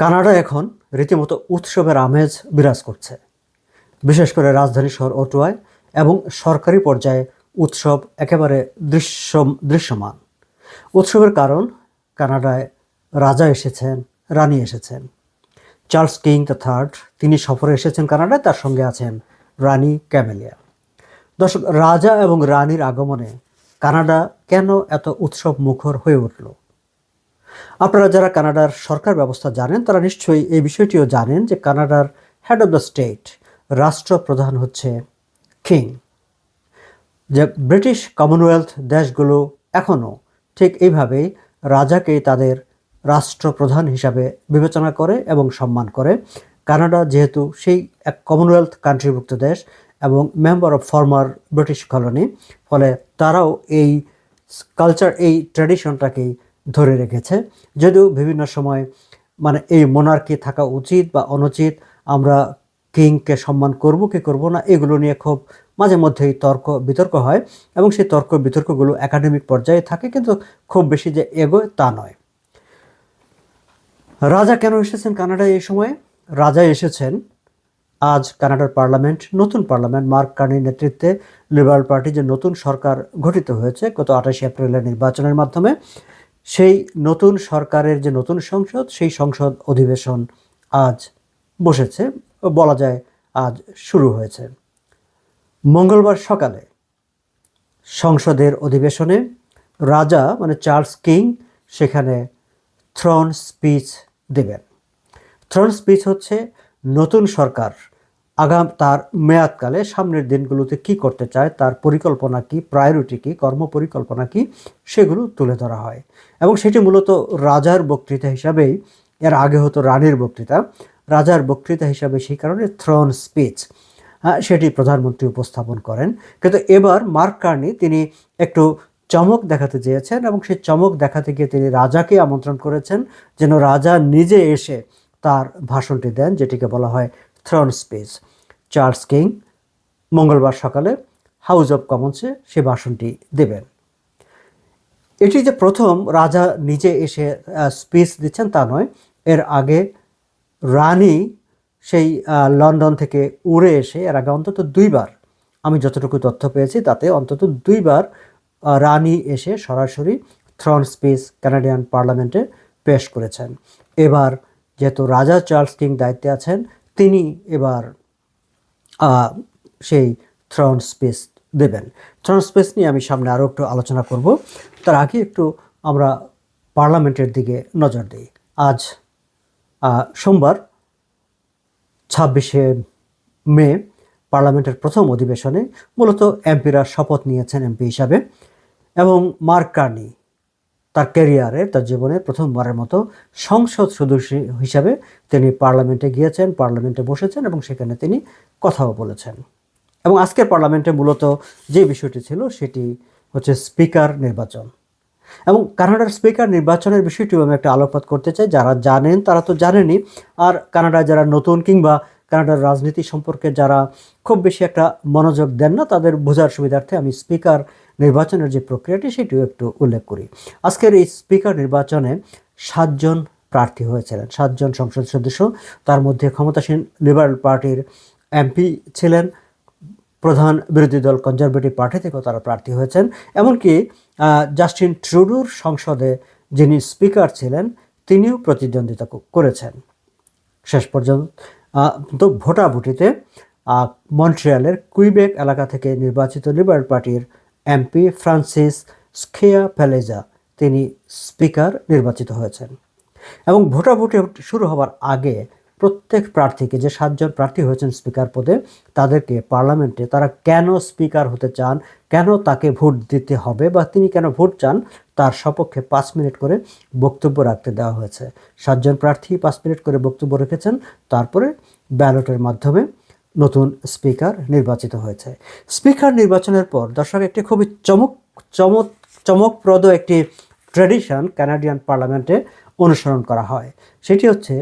Canada এখন রীতিমতো উৎসবের আমেজ বিরাজ করছে। বিশেষ করে রাজধানী শহর অটোয়ায় এবং সরকারি পর্যায়ে উৎসব একেবারে দৃশ্য দৃশ্যমান। উৎসবের কারণ, কানাডায় রাজা এসেছেন, রানী এসেছেন। চার্লস কিং দ্য থার্ড তিনি সফরে এসেছেন কানাডায়, তার সঙ্গে আছেন রানী ক্যামেলিয়া। দর্শক, রাজা এবং রানীর আগমনে কানাডা কেন এত উৎসব মুখর হয়ে উঠল? আপনারা যারা কানাডার সরকার ব্যবস্থা জানেন, তারা নিশ্চয়ই এই বিষয়টিও জানেন যে কানাডার হেড অফ দ্য স্টেট রাষ্ট্রপ্রধান হচ্ছে কিং। যে ব্রিটিশ কমনওয়েলথ দেশগুলো এখনও ঠিক এইভাবেই রাজাকেই তাদের রাষ্ট্রপ্রধান হিসাবে বিবেচনা করে এবং সম্মান করে। কানাডা যেহেতু সেই এক কমনওয়েলথ কান্ট্রিভুক্ত দেশ এবং member of former British colony ফলে তারাও এই কালচার এই ট্র্যাডিশনটাকেই ধরে রেখেছে। যদিও বিভিন্ন সময় মানে এই মোনার্কি থাকা উচিত বা অনুচিত, আমরা কিংকে সম্মান করব কি করব না, এগুলো নিয়ে খুব মাঝে মধ্যেই তর্ক, বিতর্ক হয় এবং সেই তর্ক, বিতর্কগুলো একাডেমিক পর্যায়ে থাকে, কিন্তু খুব বেশি যে এগোয় তা নয়। রাজা কেন এসেছেন কানাডায় এই সময়ে? রাজা এসেছেন আজ কানাডার পার্লামেন্ট, নতুন পার্লামেন্ট, মার্ক কার্নির নেতৃত্বে লিবারাল পার্টি যে নতুন সরকার গঠিত হয়েছে গত আঠাশে এপ্রিলের নির্বাচনের মাধ্যমে। সেই নতুন সরকারের যে নতুন সংসদ, সেই সংসদ অধিবেশন আজ বসেছে, বলা যায় আজ শুরু হয়েছে। মঙ্গলবার সকালে সংসদের অধিবেশনে রাজা মানে চার্লস কিং সেখানে থ্রন স্পিচ দেবেন। থ্রন স্পিচ হচ্ছে নতুন সরকার আগাম তার মেয়াদকালে সামনের দিনগুলোতে কি করতে চায়, তার পরিকল্পনা কি প্রায়োরিটি কি, কর্মপরিকল্পনা কি, সেগুলো তুলে ধরা হয়। এবং সেটি মূলত রাজার বক্তৃতা হিসাবেই, এর আগে হতো রানীর বক্তৃতা। রাজার বক্তৃতা হিসাবে সেই কারণে থ্রন স্পিচ সেটি প্রধানমন্ত্রী উপস্থাপন করেন। কিন্তু এবার মার্ক কার্নি তিনি একটু চমক দেখাতে চেয়েছেন এবং সেই চমক দেখাতে গিয়ে তিনি রাজাকে আমন্ত্রণ করেছেন, যেন রাজা নিজে এসে তার ভাষণটি দেন, যেটিকে বলা হয় থ্রন স্পিচ চার্লস কিং মঙ্গলবার সকালে হাউস অব কমন্সে সে ভাষণটি দেবেন। এটি যে প্রথম রাজা নিজে এসে স্পিচ দিচ্ছেন তা নয়। এর আগে রানী সেই লন্ডন থেকে উড়ে এসে, এর আগে অন্তত দুইবার, আমি যতটুকু তথ্য পেয়েছি তাতে অন্তত দুইবার রানী এসে সরাসরি থ্রন স্পিচ কানাডিয়ান পার্লামেন্টে পেশ করেছেন। এবার যেহেতু রাজা চার্লস কিং দায়িত্বে আছেন, তিনি এবার সেই থ্রন স্পেস দেবেন। থ্রন স্পেস নিয়ে আমি সামনে আরও একটু আলোচনা করব। তার আগে একটু আমরা পার্লামেন্টের দিকে নজর দিই। আজ সোমবার, ছাব্বিশে মে, পার্লামেন্টের প্রথম অধিবেশনে মূলত এমপিরা শপথ নিয়েছেন এমপি হিসাবে এবং মার্ক কার্নি তার ক্যারিয়ারে তার জীবনে প্রথমবারের মতো সংসদ সদস্য হিসাবে তিনি পার্লামেন্টে গিয়েছেন, পার্লামেন্টে বসেছেন এবং সেখানে তিনি কথাও বলেছেন। এবং আজকের পার্লামেন্টে মূলত যে বিষয়টি ছিল সেটি হচ্ছে স্পিকার নির্বাচন। এবং কানাডার স্পিকার নির্বাচনের বিষয়টিও আমি একটা আলোকপাত করতে চাই। যারা জানেন তারা তো জানেনই। আর কানাডায় যারা নতুন কিংবা কানাডার রাজনীতি সম্পর্কে যারা খুব বেশি একটা মনোযোগ দেন না, তাদের বোঝার সুবিধার্থে আমি স্পিকার নির্বাচনের যে প্রক্রিয়াটি সেটিও একটু উল্লেখ করি। আজকের এই স্পিকার নির্বাচনে সাতজন প্রার্থী হয়েছিলেন, সাতজন সংসদ সদস্য। তার মধ্যে ক্ষমতাসীন লিবারেল পার্টির এমপি ছিলেন, প্রধান বিরোধী দল কনজারভেটিভ পার্টি থেকেও তারা প্রার্থী হয়েছেন। এমনকি জাস্টিন ট্রুডুর সংসদে যিনি স্পিকার ছিলেন, তিনিও প্রতিদ্বন্দ্বিতা করেছেন। শেষ পর্যন্ত ভোটাভুটিতে মন্ট্রিয়ালের কুইবেক এলাকা থেকে নির্বাচিত লিবারেল পার্টির এমপি ফ্রান্সিস স্কেয়া প্যালেজা তিনি স্পিকার নির্বাচিত হয়েছেন। এবং ভোটাভুটি শুরু হওয়ার আগে প্রত্যেক প্রার্থীকে যে সাতজন প্রার্থী হয়েছেন স্পিকার পদে, তাদেরকে পার্লামেন্টে তারা কেন স্পিকার হতে চান, কেন তাকে ভোট দিতে হবে বা তিনি কেন ভোট চান, তার সপক্ষে পাঁচ মিনিট করে বক্তব্য রাখতে দেওয়া হয়েছে। সাতজন প্রার্থী পাঁচ মিনিট করে বক্তব্য রেখেছেন, তারপরে ব্যালটের মাধ্যমে নতুন স্পিকার নির্বাচিত হয়েছে। স্পিকার নির্বাচনের পর দর্শক, একটি খুবই চমক চমক, চমকপ্রদ একটি ট্র্যাডিশন কানাডিয়ান পার্লামেন্টে অনুসরণ করা হয়। সেটি হচ্ছে,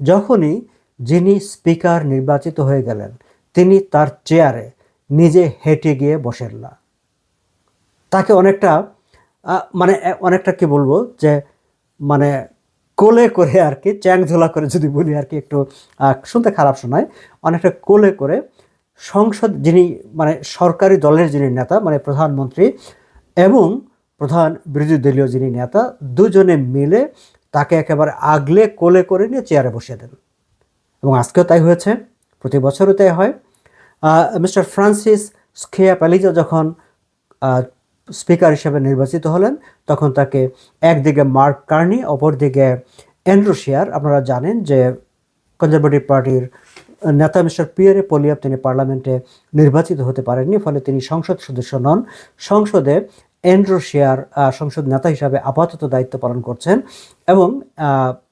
যখনই যিনি স্পিকার নির্বাচিত হয়ে গেলেন, তিনি তার চেয়ারে নিজে হেঁটে গিয়ে বসেন না। তাকে অনেকটা মানে অনেকটা কি বলব যে মানে কোলে করে আর কি, চ্যাং ঝোলা করে যদি বলি আর কি একটু শুনতে খারাপ শোনায়, অনেকটা কোলে করে সংসদ যিনি মানে সরকারি দলের যিনি নেতা মানে প্রধানমন্ত্রী এবং প্রধান বিরোধী দলীয় যিনি নেতা, দুজনে মিলে তাকে একেবারে আগলে কোলে করে নিয়ে চেয়ারে বসিয়ে দেন। এবং আজকেও তাই হয়েছে, প্রতি বছরও তাই হয়। মিস্টার ফ্রান্সিস স্কেয়া প্যালিজা যখন স্পিকার হিসেবে নির্বাচিত হলেন, তখন তাকে একদিকে মার্ক কার্নি, অপরদিকে অ্যান্ড্রুশিয়ার আপনারা জানেন যে কনজারভেটিভ পার্টির নেতা মিস্টার পিয়ারে পলিয়াব তিনি পার্লামেন্টে নির্বাচিত হতে পারেননি, ফলে তিনি সংসদ সদস্য নন। সংসদে অ্যান্ড্রোশিয়ার সংসদ নেতা হিসাবে আপাতত দায়িত্ব পালন করছেন এবং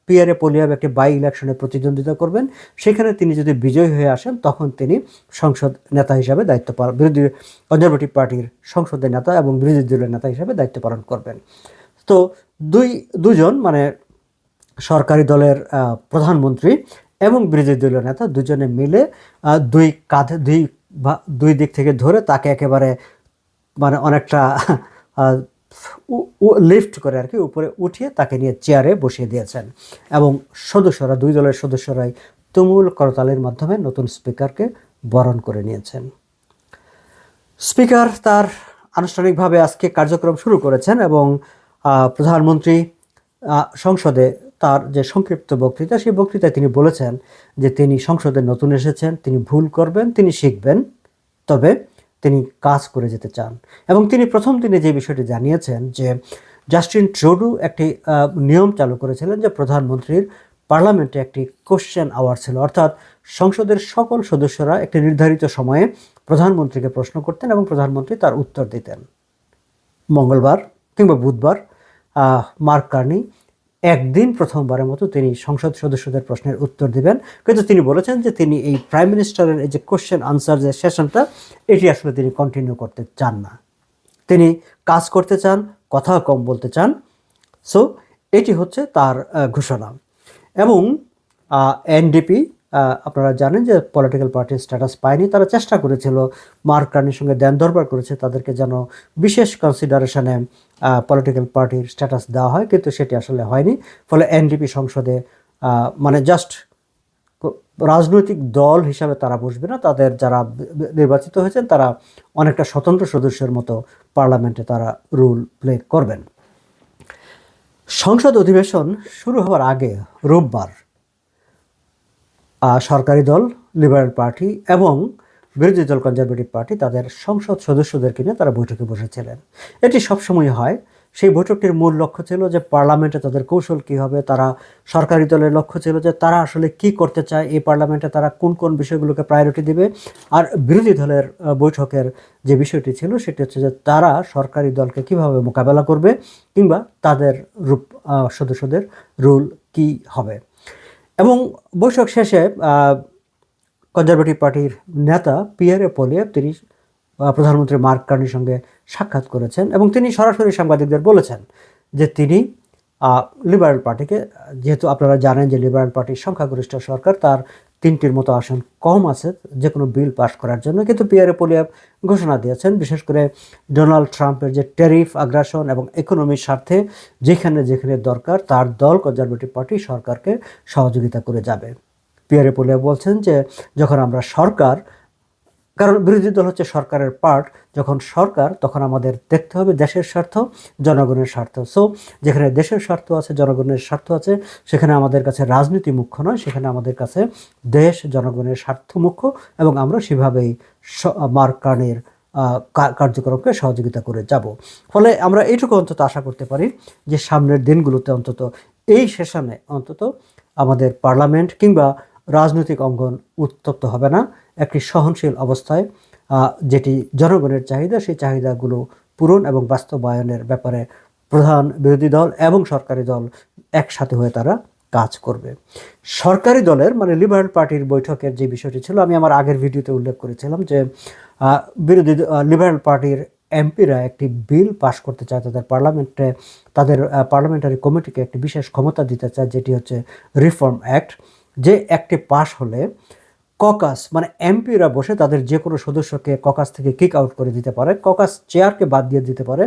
পিয়ারে পলিয়াব একটি বাই ইলেকশনে প্রতিদ্বন্দ্বিতা করবেন। সেখানে তিনি যদি বিজয়ী হয়ে আসেন, তখন তিনি সংসদ নেতা হিসাবে দায়িত্ব পালন বিরোধী কনজারভেটিভ পার্টির সংসদের নেতা এবং বিরোধী দলের নেতা হিসাবে দায়িত্ব পালন করবেন। তো দুই, দুজন মানে সরকারি দলের প্রধানমন্ত্রী এবং বিরোধী দলীয় নেতা দুজনে মিলে দুই কাঁধে, দুই বা- দুই দিক থেকে ধরে তাকে একেবারে মানে অনেকটা লিফট করে আর কি উপরে উঠিয়ে তাকে নিয়ে চেয়ারে বসিয়ে দিয়েছেন। এবং সদস্যরা, দুই দলের সদস্যরাই তুমুল করতালের মাধ্যমে নতুন স্পিকারকে বরণ করে নিয়েছেন। স্পিকার তার আনুষ্ঠানিকভাবে আজকে কার্যক্রম শুরু করেছেন এবং প্রধানমন্ত্রী সংসদে তার যে সংক্ষিপ্ত বক্তৃতা, সেই বক্তৃতায় তিনি বলেছেন যে তিনি সংসদে নতুন এসেছেন, তিনি ভুল করবেন, তিনি শিখবেন। তবে তিনি কাজ করে যেতে চান। এবং তিনি প্রথম দিনে যে বিষয়টি জানিয়েছেন যে জাস্টিন ট্রুডু একটি নিয়ম চালু করেছিলেন যে প্রধানমন্ত্রীর পার্লামেন্টে একটি কোশ্চেন আওয়ার ছিল। অর্থাৎ সংসদের সকল সদস্যরা একটি নির্ধারিত সময়ে প্রধানমন্ত্রীকে প্রশ্ন করতেন এবং প্রধানমন্ত্রী তার উত্তর দিতেন। মঙ্গলবার কিংবা বুধবার মার্ক কার্নি একদিন প্রথমবারের মতো তিনি সংসদ সদস্যদের প্রশ্নের উত্তর দিবেন। কিন্তু তিনি বলেছেন যে তিনি এই প্রাইম মিনিস্টারের এই যে কোশ্চেন আনসার যে সেশনটা এটি আসলে তিনি কন্টিনিউ করতে চান না। তিনি কাজ করতে চান, কথা কম বলতে চান। সো এটি হচ্ছে তার ঘোষণা। এবং এনডিপি আপনারা জানেন যে পলিটিক্যাল পার্টির স্ট্যাটাস পায়নি, তারা চেষ্টা করেছিল, মার্ক কার্নির সঙ্গে দেন দরবার করেছে, তাদেরকে যেন বিশেষ কনসিডারেশনে পলিটিক্যাল পার্টির স্ট্যাটাস দেওয়া হয়, কিন্তু সেটি আসলে হয়নি। ফলে এনডিপি সংসদে মানে জাস্ট রাজনৈতিক দল হিসাবে তারা বসবে না, তাদের যারা নির্বাচিত হয়েছেন, তারা অনেকটা স্বতন্ত্র সদস্যের মতো পার্লামেন্টে তারা রুল প্লে করবেন। সংসদ অধিবেশন শুরু হওয়ার আগে রোববার সরকারি দল লিবারেল পার্টি এবং বিরোধী দল কনজারভেটিভ পার্টি তাদের সংসদ সদস্যদেরকে নিয়ে তারা বৈঠকে বসেছিলেন। এটি সবসময় হয়। সেই বৈঠকটির মূল লক্ষ্য ছিল যে পার্লামেন্টে তাদের কৌশল কী হবে, তারা সরকারি দলের লক্ষ্য ছিল যে তারা আসলে কি করতে চায়, এই পার্লামেন্টে তারা কোন কোন বিষয়গুলোকে প্রায়োরিটি দিবে। আর বিরোধী দলের বৈঠকের যে বিষয়টি ছিল সেটি হচ্ছে যে তারা সরকারি দলকে কীভাবে মোকাবেলা করবে কিংবা তাদের রূপ সদস্যদের রুল কি হবে। এবং বৈঠক শেষে কনজারভেটিভ পার্টির নেতা পিয়ারে পোলে তিনি প্রধানমন্ত্রী মার্ক কার্নির সঙ্গে সাক্ষাৎ করেছেন এবং তিনি সরাসরি সাংবাদিকদের বলেছেন যে তিনি লিবারেল পার্টিকে যেহেতু আপনারা জানেন যে লিবারেল পার্টির সংখ্যাগরিষ্ঠ সরকার, তার তিনটির মতো আসন কম আছে যে কোনো বিল পাস করার জন্য। কিন্তু পিয়ারে পোলিয়া ঘোষণা দিয়েছেন, বিশেষ করে ডোনাল্ড ট্রাম্পের যে ট্যারিফ, আগ্রাসন এবং ইকোনমির স্বার্থে যেখানে যেখানে দরকার, তার দল কনজারভেটিভ পার্টি সরকারকে সহযোগিতা করে যাবে। পিয়ারে পোলিয়া বলছেন যে, যখন আমরা সরকার কারণ বিরোধী দল হচ্ছে সরকারের পার্ট যখন সরকার তখন আমাদের দেখতে হবে দেশের স্বার্থ জনগণের স্বার্থ। সো যেখানে দেশের স্বার্থ আছে জনগণের স্বার্থ আছে সেখানে আমাদের কাছে রাজনীতি মুখ্য নয় সেখানে আমাদের কাছে দেশ জনগণের স্বার্থ মুখ্য এবং আমরা সেভাবেই স- মার্ক কার্নের আহ, কা- কার্যক্রমকে সহযোগিতা করে যাব। ফলে আমরা এইটুকু অন্তত আশা করতে পারি যে সামনের দিনগুলোতে অন্তত এই সেশনে অন্তত আমাদের পার্লামেন্ট কিংবা রাজনৈতিক অঙ্গন উত্তপ্ত হবে না। একটি সহনশীল অবস্থায় যেটি জনগণের চাহিদা, সেই চাহিদাগুলো পূরণ এবং বাস্তবায়নের ব্যাপারে প্রধান বিরোধী দল এবং সরকারি দল একসাথে হয়ে তারা কাজ করবে। সরকারি দলের মানে লিবারেল পার্টির বৈঠকের যে বিষয়টি ছিল, আমি আমার আগের ভিডিওতে উল্লেখ করেছিলাম যে বিরোধী লিবারেল পার্টির এমপিরা একটি বিল পাশ করতে চায় তাদের পার্লামেন্টে, তাদের পার্লামেন্টারি কমিটিকে একটি বিশেষ ক্ষমতা দিতে চায়, যেটি হচ্ছে রিফর্ম অ্যাক্ট যে একটি পাশ হলে ককাস মানে এমপিরা বসে তাদের যে কোনো সদস্যকে ককাস থেকে কিক আউট করে দিতে পারে, ককাস চেয়ারকে বাদ দিয়ে দিতে পারে,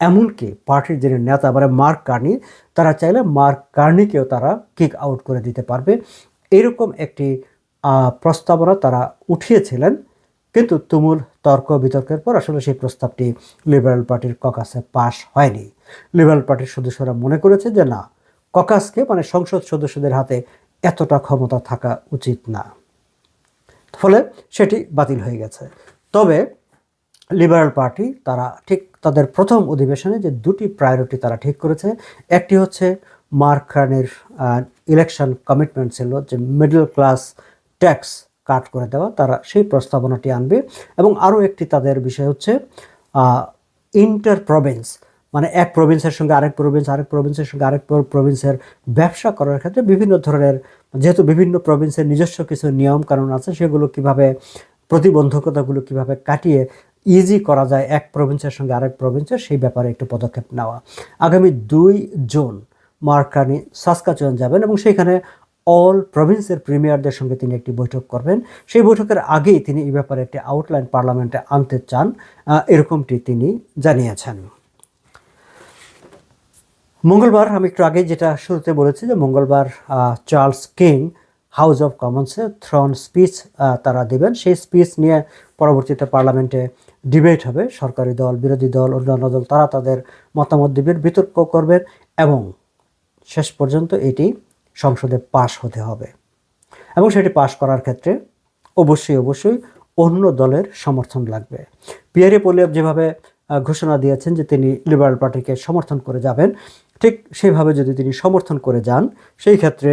এমনকি পার্টির যিনি নেতা মানে মার্ক কার্নি, তারা চাইলে মার্ক কার্নিকেও তারা কিক আউট করে দিতে পারবে। এরকম একটি প্রস্তাবনা তারা উঠিয়েছিলেন, কিন্তু তুমুল তর্ক বিতর্কের পর আসলে সেই প্রস্তাবটি লিবারেল পার্টির ককাসে পাশ হয়নি। লিবারেল পার্টির সদস্যরা মনে করেছে যে না ককাসকে মানে সংসদ সদস্যদের হাতে এতটা ক্ষমতা থাকা উচিত না। ফলে সেটি বাতিল হয়ে গেছে। তবে লিবারেল পার্টি তারা ঠিক তাদের প্রথম অধিবেশনে যে দুটি প্রায়োরিটি তারা ঠিক করেছে, একটি হচ্ছে মার্ক কার্নের ইলেকশন কমিটমেন্ট ছিল যে মিডল ক্লাস ট্যাক্স কাট করে দেওয়া, তারা সেই প্রস্তাবনাটি আনবে। এবং আরও একটি তাদের বিষয় হচ্ছে ইন্টার প্রভিন্স মানে এক প্রভিন্সের সঙ্গে আরেক প্রভিন্স আরেক প্রভিন্সের সঙ্গে আরেক প্রভিন্সের ব্যবসা করার ক্ষেত্রে বিভিন্ন ধরনের যেহেতু বিভিন্ন প্রভিন্সের নিজস্ব কিছু নিয়ম কানুন আছে, সেগুলো কীভাবে, প্রতিবন্ধকতাগুলো কীভাবে কাটিয়ে ইজি করা যায় এক প্রভিন্সের সঙ্গে আরেক প্রভিন্সের সেই ব্যাপারে একটু পদক্ষেপ নেওয়া। আগামী দুই জুন মার্কানি সাসকাচুয়ান যাবেন এবং সেখানে অল প্রভিন্সের প্রিমিয়ারদের সঙ্গে তিনি একটি বৈঠক করবেন। সেই বৈঠকের আগেই তিনি এই ব্যাপারে একটি আউটলাইন পার্লামেন্টে আনতে চান। এরকমটি তিনি জানিয়েছেন। মঙ্গলবার, আমি একটু আগে যেটা শুরুতে বলেছি যে মঙ্গলবার চার্লস কিং, হাউস অফ কমন্সে থ্রন স্পিচ তারা দেবেন। সেই স্পিচ নিয়ে পরবর্তীতে পার্লামেন্টে ডিবেট হবে। সরকারি দল, বিরোধী দল, অন্যান্য দল, তারা তাদের মতামত দিবেন, বিতর্ক করবেন এবং শেষ পর্যন্ত এটি সংসদে পাশ হতে হবে। এবং সেটি পাশ করার ক্ষেত্রে অবশ্যই অবশ্যই অন্য দলের সমর্থন লাগবে। পিয়ারে পোলিয়াব যেভাবে ঘোষণা দিয়েছেন যে তিনি লিবারেল পার্টিকে সমর্থন করে যাবেন ঠিক সেইভাবে যদি তিনি সমর্থন করে যান, সেই ক্ষেত্রে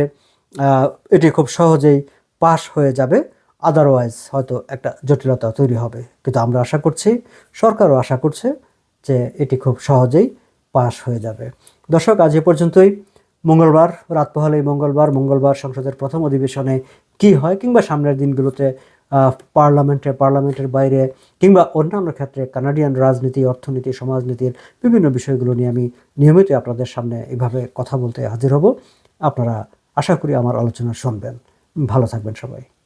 এটি খুব সহজেই পাশ হয়ে যাবে। আদারওয়াইজ হয়তো একটা জটিলতা তৈরি হবে। কিন্তু আমরা আশা করছি, সরকারও আশা করছে যে এটি খুব সহজেই পাশ হয়ে যাবে। দর্শক, আজ এ পর্যন্তই। মঙ্গলবার, রাত পোহালেই মঙ্গলবার মঙ্গলবার সংসদের প্রথম অধিবেশনে কি হয় কিংবা সামনের দিনগুলোতে পার্লামেন্টে, পার্লামেন্টের বাইরে কিংবা অন্যান্য ক্ষেত্রে কানাডিয়ান রাজনীতি, অর্থনীতি, সমাজনীতির বিভিন্ন বিষয়গুলো নিয়ে আমি নিয়মিত আপনাদের সামনে এভাবে কথা বলতে হাজির হব। আপনারা আশা করি আমার আলোচনা শুনবেন। ভালো থাকবেন সবাই।